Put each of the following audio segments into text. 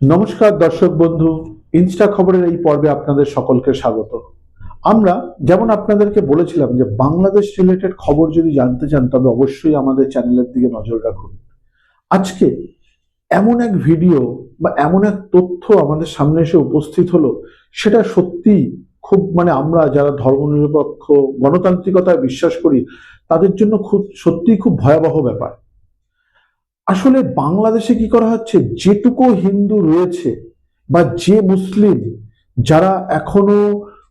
নমস্কার দর্শক বন্ধু, ইনস্টা খবরের এই পর্বে আপনাদের সকলকে স্বাগত। আমরা যেমন আপনাদেরকে বলেছিলাম যে বাংলাদেশ রিলেটেড খবর যদি জানতে চান, তবে অবশ্যই আমাদের চ্যানেলের দিকে নজর রাখুন। আজকে এমন এক ভিডিও বা এমন এক তথ্য আমাদের সামনে এসে উপস্থিত হলো, সেটা সত্যি খুব মানে আমরা যারা ধর্মনিরপেক্ষ গণতান্ত্রিকতায় বিশ্বাস করি, তাদের জন্য খুব সত্যিই খুব ভয়াবহ ব্যাপার। আসলে বাংলাদেশে কি করা হচ্ছে? যেটুকু হিন্দু রয়েছে বা যে মুসলিম যারা এখনও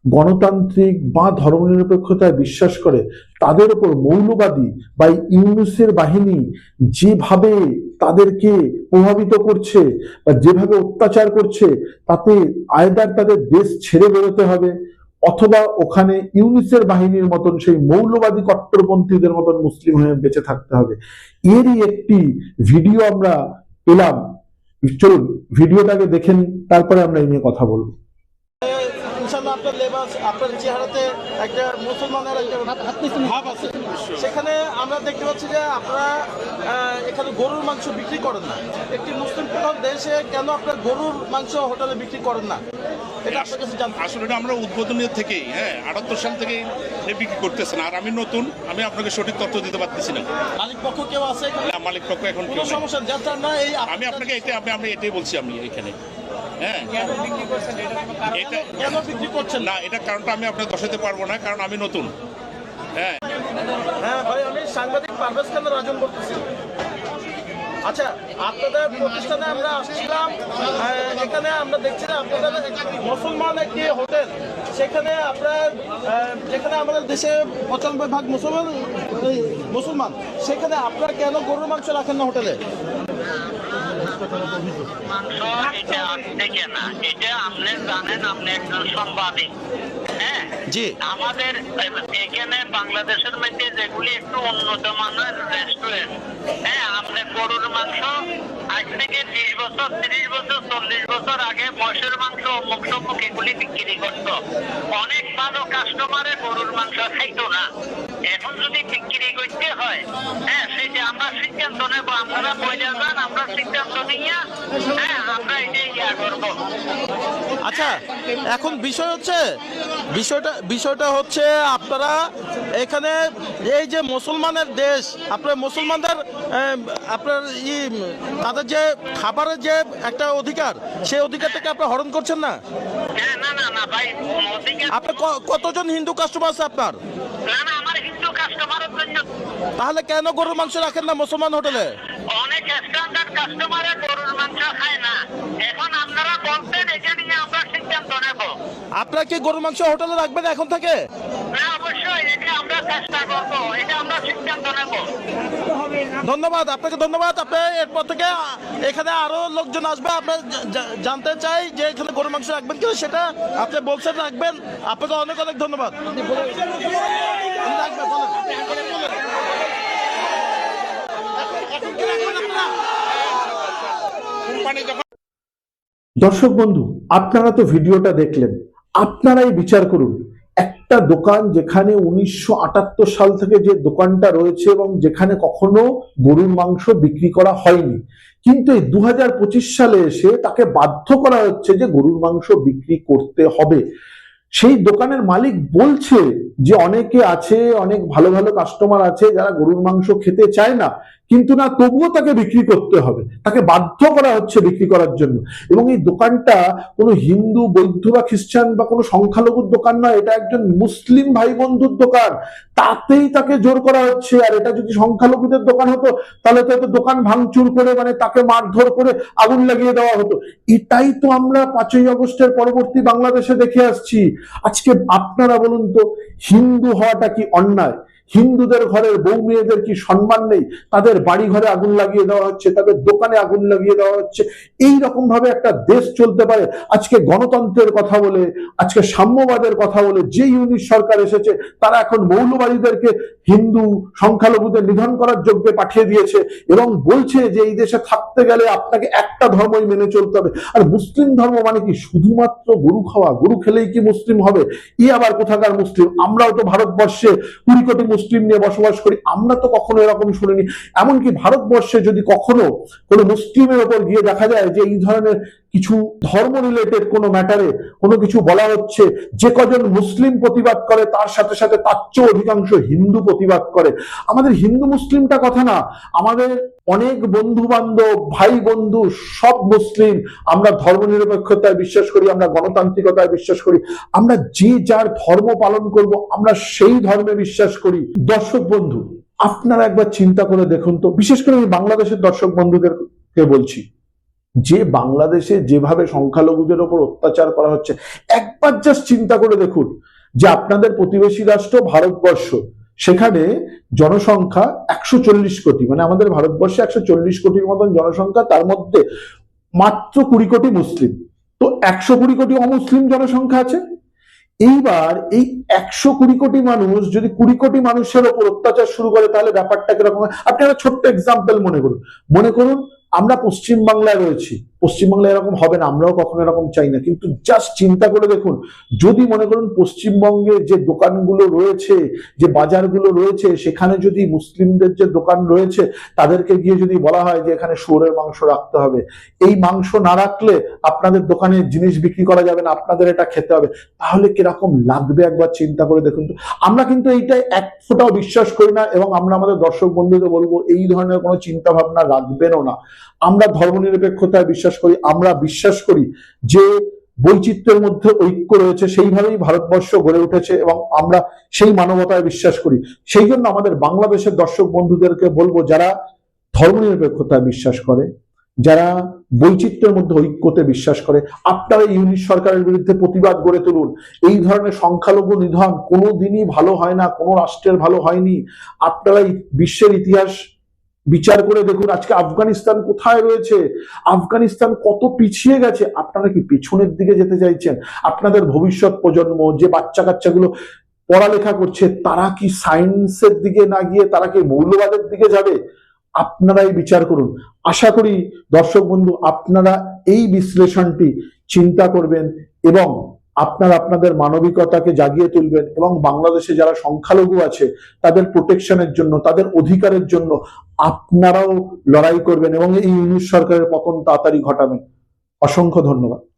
গণতান্ত্রিক বা ধর্মনিরপেক্ষতায় বিশ্বাস করে, তাদের উপর মৌলবাদী বা ইউনুসের বাহিনী যেভাবে তাদেরকে প্রভাবিত করছে বা যেভাবে অত্যাচার করছে, তাতে আয়দার তাদের দেশ ছেড়ে বেরোতে হবে। অথবা ওখানে ইউনিসের বাহিনীর মতন সেই মৌলবাদী কট্টরপন্থীদের মতন মুসলিম হয়ে বেঁচে থাকতে হবে। এরই একটি ভিডিও আমরা পেলাম। চলুন, ভিডিওটাকে দেখেন তারপরে আমরা এই নিয়ে কথা বলব। ইনশাল্লাহ আপনার লেবাস আপনার চেহারাতে একটা মুসলমানের একটা ভাব আছে। সেখানে আমরা দেখতে পাচ্ছি যে আপনারা এখানে গরুর মাংস বিক্রি করেন না। একটি মুসলিম প্রধান দেশে কেন আপনার গরুর মাংস হোটেলে বিক্রি করেন না? এটা আপনার কাছে জানতে আসলে এটা আমরা উদ্বোধনের থেকেই হ্যাঁ আটাত্তর সাল থেকেই এ বিক্রি করতেছেন। আর আমি নতুন আমি আপনাকে সঠিক তথ্য দিতে পারতেছি না। মালিক পক্ষ কেউ আছে মালিক পক্ষ এখন কোনো সমস্যা যার না এই আমি আপনাকে এটা আমি আমি এটাই বলছি আমি এখানে। হ্যাঁ। এটা কেন বিক্রি করছেন? না এটা কারণটা আমি আপনাকে দর্শাতে পারব না কারণ আমি নতুন। হ্যাঁ। হ্যাঁ ভাই আমি সাংবাদিক পারভেজ খান রাজন বলতেছি? আচ্ছা আপনাদের প্রতিষ্ঠানে আমরা আসছিলাম এখানে আমরা দেখছি আপনাদের মুসলমান একটি হোটেল। সেখানে আপনার যেখানে আমাদের দেশে পঁচানব্বই ভাগ মুসলমান মুসলমান। সেখানে আপনারা কেন গরুর মাংস রাখেন না হোটেলে? মাংস এটা থেকে না এটা আপনি জানেন আপনি একজন সাংবাদিক হ্যাঁ? জি। আমাদের এখানে বাংলাদেশের মধ্যে যেগুলি একটু উন্নত মানের রেস্টুরেন্ট হ্যাঁ আপনি গরুর মাংস আজ থেকে বিশ বছর তিরিশ বছর চল্লিশ বছর আগে মহিষের মাংস সমুক এগুলি বিক্রি করত। অনেক ভালো কাস্টমারে গরুর মাংস খাইতো না। এখন যদি বিক্রি করতে হয় হ্যাঁ সেটা আমরা সিদ্ধান্ত নেব আপনারা যান আমরা সিদ্ধান্ত নিয়ে হ্যাঁ আমরা ইয়া করব। আচ্ছা এখন বিষয় হচ্ছে বিষয়টা বিষয়টা হচ্ছে আপনারা এখানে এই যে মুসলমানের দেশ আপনার মুসলমানদের আপনার ই তাদের যে খাবারের যে একটা অধিকার সেই অধিকারটাকে আপনি হরণ করছেন না? হ্যাঁ না না না ভাই মোদিকে আপনি ক- কতজন হিন্দু কাস্টমার আছে আপনার? না কাস্টমারের জন্য তাহলে কেন গরুর মাংস রাখেন না মুসলমান হোটেলে? অনেক স্ট্যান্ডার্ড কাস্টমারে গরুর মাংস খায় না। এখন আপনারা বলছেন এটা নিয়ে আমরা সিদ্ধান্ত নেব। আপনারা কি গরুর মাংস হোটেলে রাখবেন এখন থেকে না অবশ্যই এটা আমরা ধন্যবাদ, আপনাকে ধন্যবাদ। আপনি এরপর থেকে এখানে আরও লোকজন আসবে। আপনি জা- জা- জানতে চাই যে এখানে গরু মাংস রাখবেন কিনা সেটা আপনি বলছেন, রাখবেন। আপনাকে অনেক অনেক ধন্যবাদ। কি আপনারা? দর্শক বন্ধু, আপনারা তো ভিডিওটা দেখলেন। আপনারাই বিচার করুন। একটা দোকান যেখানে উনিশশো আটাত্তর সাল থেকে যে দোকানটা রয়েছে এবং যেখানে কখনো গরুর মাংস বিক্রি করা হয়নি। কিন্তু এই দু হাজার পঁচিশ সালে এসে তাকে বাধ্য করা হচ্ছে যে গরুর মাংস বিক্রি করতে হবে। সেই দোকানের মালিক বলছে যে অনেকে আছে, অনেক ভালো ভালো কাস্টমার আছে যারা গরুর মাংস খেতে চায় না। কিন্তু না, তবুও তাকে বিক্রি করতে হবে। তাকে বাধ্য করা হচ্ছে বিক্রি করার জন্য। এবং এই দোকানটা কোনো হিন্দু, বৌদ্ধ বা খ্রিস্টান বা কোনো সংখ্যালঘুর দোকান নয়, এটা একজন মুসলিম ভাই বন্ধুর দোকান। তাতেই তাকে জোর করা হচ্ছে। আর এটা যদি সংখ্যালঘুদের দোকান হতো, তাহলে তো দোকান ভাঙচুর করে মানে তাকে মারধর করে আগুন লাগিয়ে দেওয়া হতো। এটাই তো আমরা পাঁচই আগস্টের পরবর্তী বাংলাদেশে দেখে আসছি। আজকে আপনারা বলুন তো, হিন্দু হওয়াটা কি অন্যায়? হিন্দুদের ঘরের বউ মেয়েদের কি সম্মান নেই? তাদের বাড়ি ঘরে আগুন লাগিয়ে দেওয়া হচ্ছে, তাদের দোকানে আগুন লাগিয়ে দেওয়া হচ্ছে। এই রকম ভাবে একটা দেশ চলতে পারে। আজকে গণতন্ত্রের কথা বলে, আজকে সাম্যবাদের কথা বলে, যে ইউনিট সরকার এসেছে, তারা এখন মৌলবাদীদেরকে হিন্দু সংখ্যালঘুদের নিধন করার যোগ্যে পাঠিয়ে দিয়েছে এবং বলছে যে এই দেশে থাকতে গেলে আপনাকে একটা ধর্মই মেনে চলতে হবে। আর মুসলিম ধর্ম মানে কি? শুধুমাত্র গরু খাওয়া। গরু খেলেই কি মুসলিম হবে? ই আবার কোথাকার মুসলিম? আমরাও তো ভারতবর্ষে কুড়ি কোটি মুসলিম নিয়ে বসবাস করি, আমরা তো কখনো এরকম শুনিনি। এমনকি ভারতবর্ষে যদি কখনো কোনো মুসলিমের ওপর গিয়ে দেখা যায় যে এই ধরনের কিছু ধর্ম রিলেটেড কোনো ম্যাটারে কোনো কিছু বলা হচ্ছে, যে কজন মুসলিম প্রতিবাদ করে তার সাথে সাথে তার চেয়েও অধিকাংশ হিন্দু প্রতিবাদ করে। আমাদের হিন্দু মুসলিমটা কথা না, আমাদের অনেক বন্ধু বান্ধব ভাই বন্ধু সব মুসলিম আমরা ধর্মনিরপেক্ষতায় বিশ্বাস করি, আমরা গণতান্ত্রিকতায় বিশ্বাস করি, আমরা যে যার ধর্ম পালন করব, আমরা সেই ধর্মে বিশ্বাস করি। দর্শক বন্ধু, আপনারা একবার চিন্তা করে দেখুন তো, বিশেষ করে আমি বাংলাদেশের দর্শক বন্ধুদেরকে বলছি যে বাংলাদেশে যেভাবে সংখ্যালঘুদের ওপর অত্যাচার করা হচ্ছে, একবার জাস্ট চিন্তা করে দেখুন যে আপনাদের প্রতিবেশী রাষ্ট্র ভারতবর্ষ, সেখানে জনসংখ্যা একশো চল্লিশ কোটি মানে আমাদের ভারতবর্ষে একশো চল্লিশ কোটির মতন জনসংখ্যা, তার মধ্যে মাত্র কুড়ি কোটি মুসলিম। তো একশো কুড়ি কোটি অমুসলিম জনসংখ্যা আছে। এইবার এই একশো কুড়ি কোটি মানুষ যদি কুড়ি কোটি মানুষের ওপর অত্যাচার শুরু করে, তাহলে ব্যাপারটা কীরকম আপনি একটা ছোট্ট এক্সাম্পল মনে করুন। মনে করুন আমরা পশ্চিমবাংলায় রয়েছি। পশ্চিমবাংলায় এরকম হবে না, আমরাও কখনো এরকম চাই না। কিন্তু জাস্ট চিন্তা করে দেখুন, যদি মনে করুন পশ্চিমবঙ্গে যে দোকানগুলো রয়েছে, যে বাজারগুলো রয়েছে, সেখানে যদি মুসলিমদের যে দোকান রয়েছে, তাদেরকে গিয়ে যদি বলা হয় যে এখানে শুয়োরের মাংস রাখতে হবে, এই মাংস না রাখলে আপনাদের দোকানে জিনিস বিক্রি করা যাবে না, আপনাদের এটা খেতে হবে, তাহলে কীরকম লাগবে একবার চিন্তা করে দেখুন আমরা কিন্তু এইটাই এক ফোঁটাও বিশ্বাস করি না এবং আমরা আমাদের দর্শক বন্ধুকে বলব, এই ধরনের কোনো চিন্তা ভাবনা রাখবেনও না। আমরা ধর্মনিরপেক্ষতায় বিশ্বাস করি, আমরা বিশ্বাস করি যে বৈচিত্র্যের মধ্যে ঐক্য রয়েছে, সেইভাবেই ভারতবর্ষ গড়ে উঠেছে এবং আমরা সেই মানবতায় বিশ্বাস করি। সেই জন্য আমাদের বাংলাদেশের দর্শক বন্ধুদেরকে বলব, যারা ধর্মনিরপেক্ষতায় বিশ্বাস করে, যারা বৈচিত্র্যের মধ্যে ঐক্যতে বিশ্বাস করে, আপনারা ইউনিট সরকারের বিরুদ্ধে প্রতিবাদ গড়ে তুলুন। এই ধরনের সংখ্যালঘু নিধন কোনো দিনই ভালো হয় না, কোনো রাষ্ট্রের ভালো হয়নি। আপনারা বিশ্বের ইতিহাস বিচার করে দেখুন, আজকে আফগানিস্তান কোথায় রয়েছে? আফগানিস্তান কত পিছিয়ে গেছে? আপনারা কি পিছনের দিকে যেতে চাইছেন? আপনাদের ভবিষ্যৎ প্রজন্ম, যে বাচ্চা কাচ্চাগুলো পড়ালেখা করছে, তারা কি সায়েন্সের দিকে না গিয়ে তারা কি মৌলবাদের দিকে যাবে? আপনারাই বিচার করুন। আশা করি, দর্শক বন্ধু, আপনারা এই বিশ্লেষণটি চিন্তা করবেন এবং আপনারা আপনাদের মানবিকতাকে জাগিয়ে তুলবেন এবং বাংলাদেশে যারা সংখ্যালঘু আছে, তাদের প্রোটেকশনের জন্য, তাদের অধিকারের জন্য আপনারাও লড়াই করবেন এবং এই ইউনিশ সরকারের পতন তাড়াতাড়ি ঘটাবেন। অসংখ্য ধন্যবাদ।